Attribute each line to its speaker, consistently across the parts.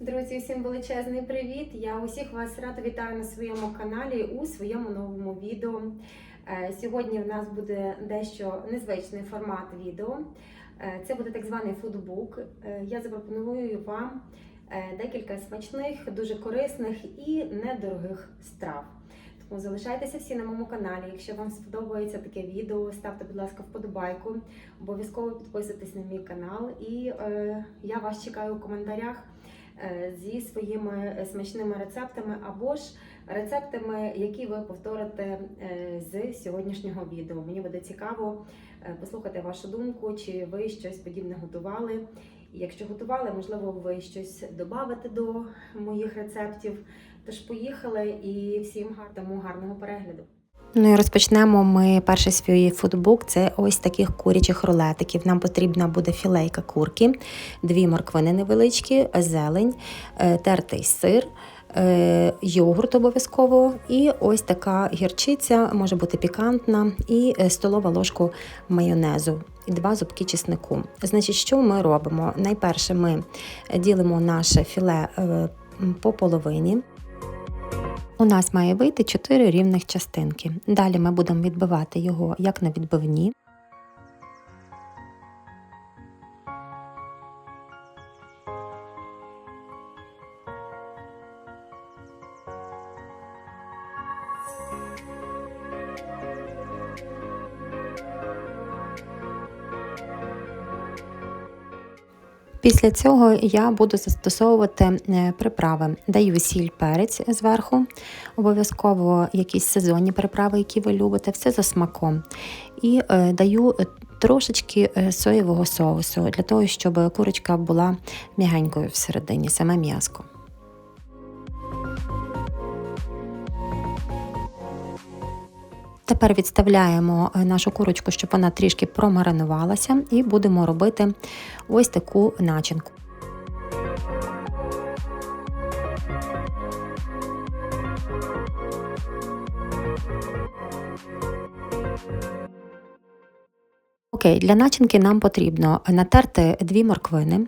Speaker 1: Друзі, всім величезний привіт! Я усіх вас рада вітаю на своєму каналі у своєму новому відео. Е, Сьогодні в нас буде дещо незвичний формат відео. Е, Це буде так званий фудбук. Е, Я запропоную вам декілька смачних, дуже корисних і недорогих страв. Тому залишайтеся всі на моєму каналі. Якщо вам сподобається таке відео, ставте, будь ласка, вподобайку. Обов'язково підписуйтесь на мій канал. І я вас чекаю у коментарях зі своїми е, смачними рецептами або ж рецептами, які ви повторите е, з сьогоднішнього відео. Мені буде цікаво е, послухати вашу думку, чи ви щось подібне готували. Якщо готували, можливо, ви щось додавите до моїх рецептів. Тож поїхали і всім гарному гарного перегляду.
Speaker 2: Ну і розпочнемо ми перший свій фудбук. Це ось таких курячих рулетиків. Нам потрібна буде філейка курки, дві морквини невеличкі, зелень, е, тертий сир. е, Йогурт обов'язково, і ось така гірчиця, може бути пікантна, і е, столова ложку майонезу, і два зубки чеснику. Значить, що ми робимо? Найперше, ми ділимо наше філе по половині. У нас має вийти 4 рівних частинки. Далі ми будемо відбивати його як на відбивні. Після цього я буду застосовувати е, приправи. Даю сіль перець зверху, обов'язково якісь сезонні приправи, які ви любите, все за смаком. І е, даю трошечки е, соєвого соусу для того, щоб курочка була м'ягенькою всередині, саме м'яско. Тепер відставляємо е, нашу курочку, щоб вона трішки промаринувалася, і будемо робити ось таку начинку. Окей, для начинки нам потрібно натерти дві морквини.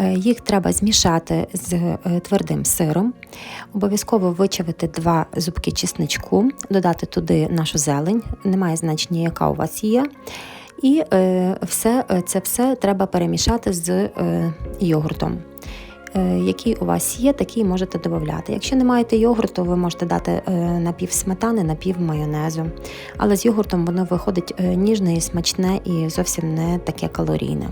Speaker 2: Е, Їх треба змішати з е, твердим сиром. Обов'язково вичавити два зубки чесничку, додати туди нашу зелень, немає значення, яка у вас є. І е, все, це все треба перемішати з йогуртом. Е, Який у вас є, такий можете додати. Якщо не маєте йогурту, ви можете дати е, напів сметани, напів майонезу. Але з йогуртом воно виходить е, ніжне і смачне і зовсім не таке калорійне.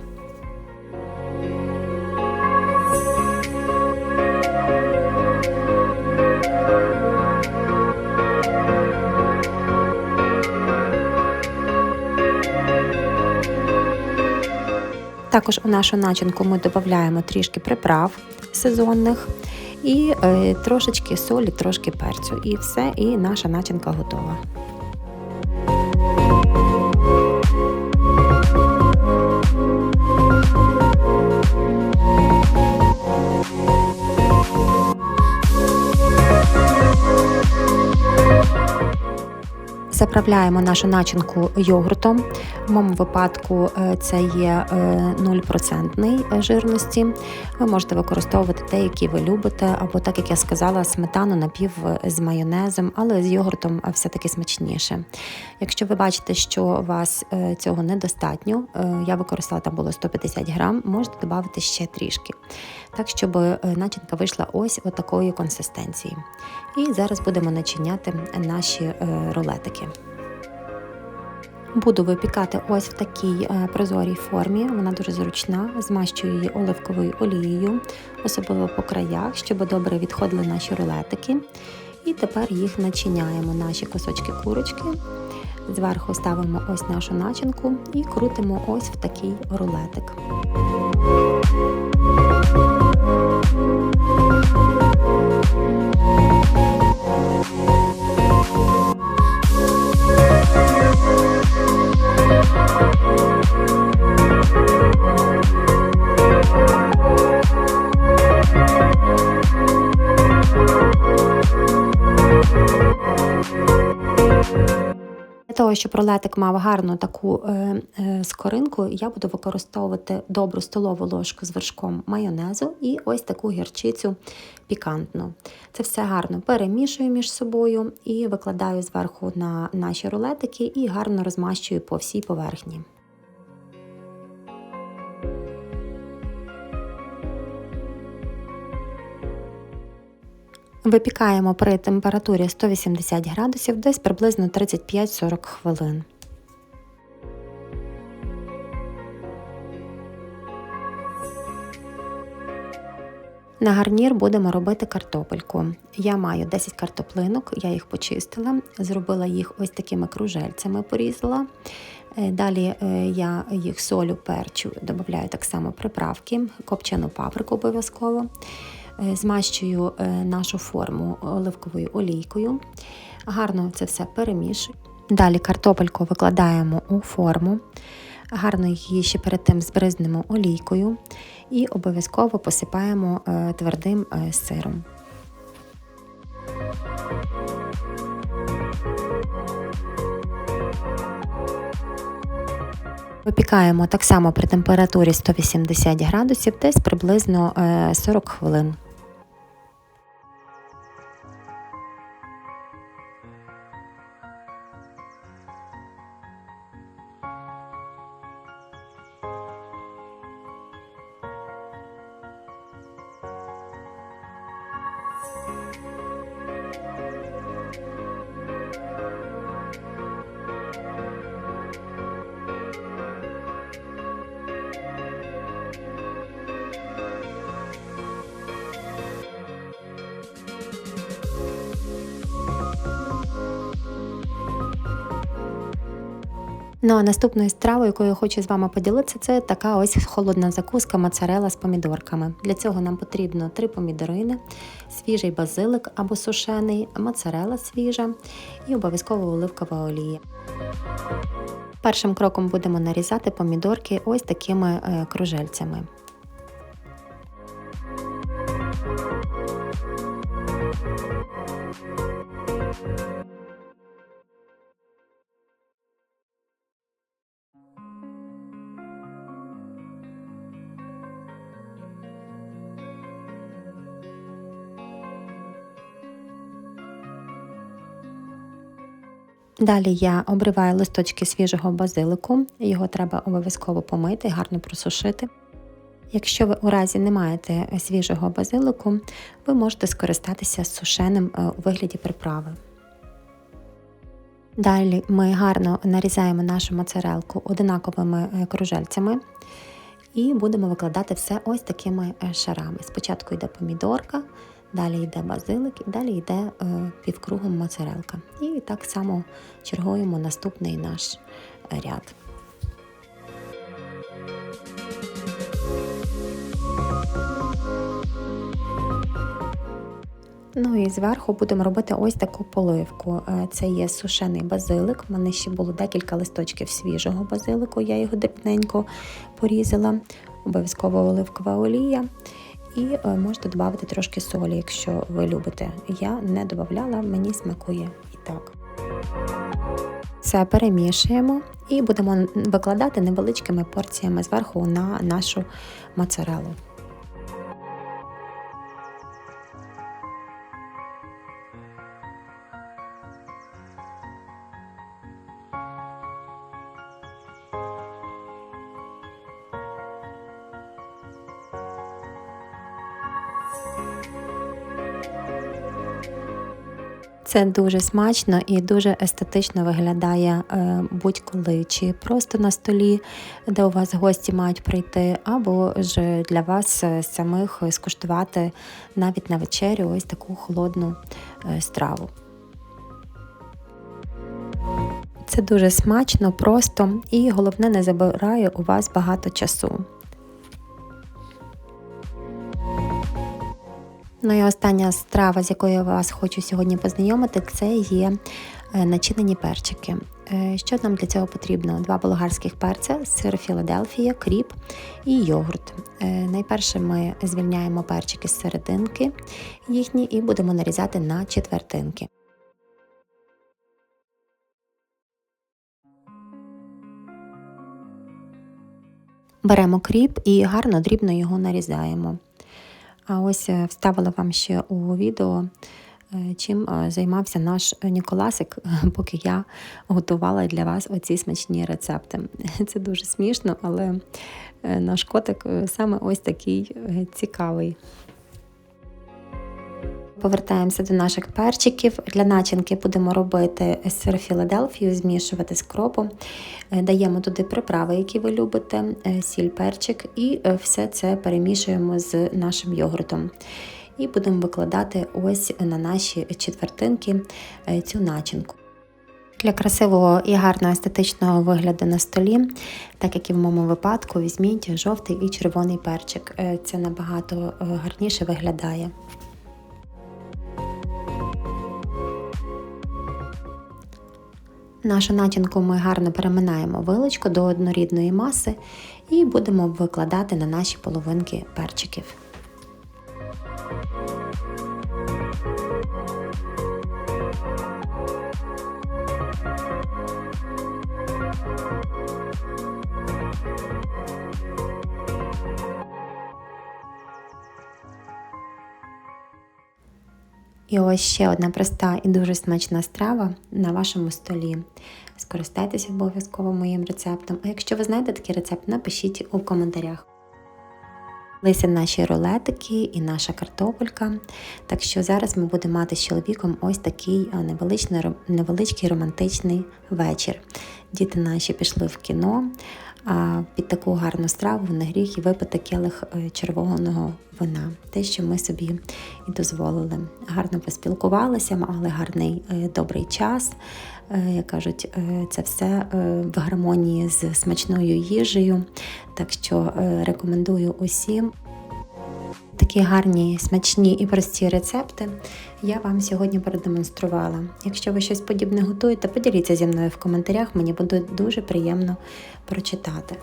Speaker 2: Також у нашу начинку ми додаємо трішки приправ сезонних і е, трошечки солі, трошки перцю. І все, і наша начинка готова. Заправляємо нашу начинку йогуртом. В моєму випадку е, це є е, 0% жирності. Ви можете використовувати те, які ви любите, або так як я сказала, сметану напів з майонезом, але з йогуртом все-таки смачніше. Якщо ви бачите, що у вас е, цього недостатньо, е, я використала там було 150 грам, можете додати ще трішки, так щоб е, начинка вийшла ось такої консистенції. І зараз будемо начиняти наші рулетики. Буду випікати ось в такій прозорій формі. Вона дуже зручна. Змащую її оливковою олією, особливо по краях, щоб добре відходили наші рулетики. І тепер їх начиняємо, наші кусочки курочки. Зверху ставимо ось нашу начинку і крутимо ось в такий рулетик. Того, щоб рулетик мав гарну таку е, е, скоринку, я буду використовувати добру столову ложку з вершком майонезу і ось таку гірчицю пікантну. Це все гарно перемішую між собою і викладаю зверху на наші рулетики і гарно розмащую по всій поверхні. Випікаємо при температурі 180 градусів десь приблизно 35-40 хвилин. На гарнір будемо робити картопельку. Я маю 10 картоплинок, я їх почистила, зробила їх ось такими кружельцями, порізала. Е, Далі е, я їх солю, перчу, додаю так само приправки, копчену паприку обов'язково. Е, Змащую е, нашу форму оливковою олійкою. Гарно це все перемішую. Далі картопельку викладаємо у форму. Гарно її ще перед тим збризнемо олійкою і обов'язково посипаємо е, твердим сиром. Випікаємо так само при температурі 180 градусів, десь приблизно е, 40 хвилин. Ну а наступною стравою, якою я хочу з вами поділитися, це така ось холодна закуска моцарела з помідорками. Для цього нам потрібно три помідорини, свіжий базилик або сушений, моцарела свіжа і обов'язково оливкова олія. Першим кроком будемо нарізати помідорки ось такими е, кружельцями. Далі я обриваю листочки свіжого базилику, його треба обов'язково помити, гарно просушити. Якщо ви у разі не маєте свіжого базилику, ви можете скористатися сушеним е, у вигляді приправи. Далі ми гарно нарізаємо нашу моцарелку одинаковими е, кружельцями і будемо викладати все ось такими е, шарами. Спочатку йде помідорка, далі йде базилик і далі йде е, півкругом моцарелка. І так само чергуємо наступний наш ряд. Ну і зверху будемо робити ось таку поливку. Е, Це є сушений базилик. У мене ще було декілька листочків свіжого базилику, я його дрібненько порізала. Обов'язково оливкова олія. І е, можете додати трошки солі, якщо ви любите. Я не додавала, мені смакує і так. Все перемішуємо і будемо викладати невеличкими порціями зверху на нашу моцарелу. Це дуже смачно і дуже естетично виглядає е, будь-коли, чи просто на столі, де у вас гості мають прийти, або ж для вас е, самих скуштувати навіть на вечерю ось таку холодну е, страву. Це дуже смачно, просто і головне не забирає у вас багато часу. Ну і остання страва, з якою я вас хочу сьогодні познайомити, це є е, начинені перчики. Е, що нам для цього потрібно? Два болгарських перця, сир Філадельфія, кріп і йогурт. Е, найперше ми звільняємо перчики з серединки їхні і будемо нарізати на четвертинки. Беремо кріп і гарно дрібно його нарізаємо. А ось е, вставила вам ще у відео, е, чим е, займався наш Ніколасик, поки я готувала для вас оці смачні рецепти. Це дуже смішно, але наш котик саме ось такий цікавий. Повертаємося до наших перчиків. Для начинки будемо робити сир Філадельфію, змішувати з кропом. Е, Даємо туди приправи, які ви любите, е, сіль, перчик, і е, все це перемішуємо з нашим йогуртом. І будемо викладати ось на наші четвертинки цю начинку. Для красивого і гарного естетичного вигляду на столі, так як і в моєму випадку, візьміть жовтий і червоний перчик. Це набагато гарніше виглядає. Нашу начинку ми гарно переминаємо вилочку до однорідної маси і будемо викладати на наші половинки перчиків. І ось ще одна проста і дуже смачна страва на вашому столі. Скористайтеся обов'язково моїм рецептом. А якщо ви знаєте такий рецепт, напишіть у коментарях. Лися наші рулетики і наша картопелька. Так що зараз ми будемо мати з чоловіком ось такий невеличкий романтичний вечір. Діти наші пішли в кіно. А під таку гарну страву на гріх і випити келих е, червоного вина. Те, що ми собі і дозволили. Гарно поспілкувалися, мали гарний е, добрий час. Е, Як кажуть, це все в гармонії з смачною їжею. Так що рекомендую усім. Такі гарні, смачні і прості рецепти я вам сьогодні продемонструвала. Якщо ви щось подібне готуєте, поділіться зі мною в коментарях, мені буде дуже приємно прочитати.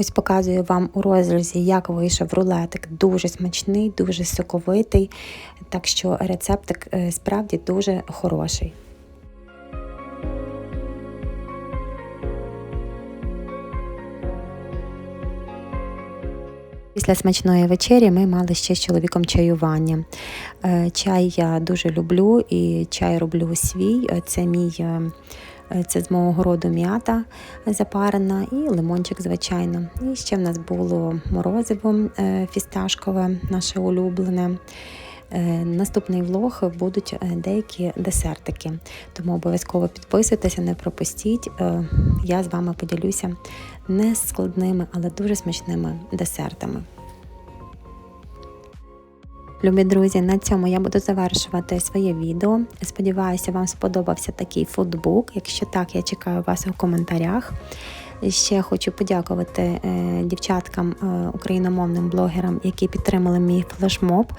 Speaker 2: Ось показую вам у розрізі, як вийшов рулетик. Дуже смачний, дуже соковитий, так що рецептик е, справді дуже хороший. Після смачної вечері ми мали ще з чоловіком чаювання. Е, Чай я дуже люблю і чай роблю свій. Е, Це мій це з мого городу м'ята запарена і лимончик, звичайно. І ще в нас було морозиво е, фісташкове, наше улюблене. Е, Наступний влог будуть е, деякі десертики, тому обов'язково підписуйтеся, не пропустіть. Е, Я з вами поділюся не складними, але дуже смачними десертами. Любі друзі, на цьому я буду завершувати своє відео. Сподіваюся, вам сподобався такий футбук. Якщо так, я чекаю вас у коментарях. Ще хочу подякувати е, дівчаткам, е, україномовним блогерам, які підтримали мій флешмоб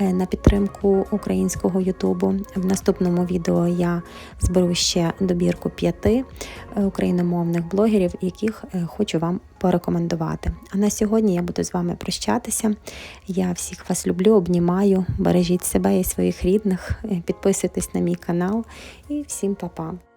Speaker 2: е, на підтримку українського Ютубу. В наступному відео я зберу ще добірку п'яти україномовних блогерів, яких хочу вам порекомендувати. А на сьогодні я буду з вами прощатися. Я всіх вас люблю, обнімаю. Бережіть себе і своїх рідних, підписуйтесь на мій канал і всім па-па!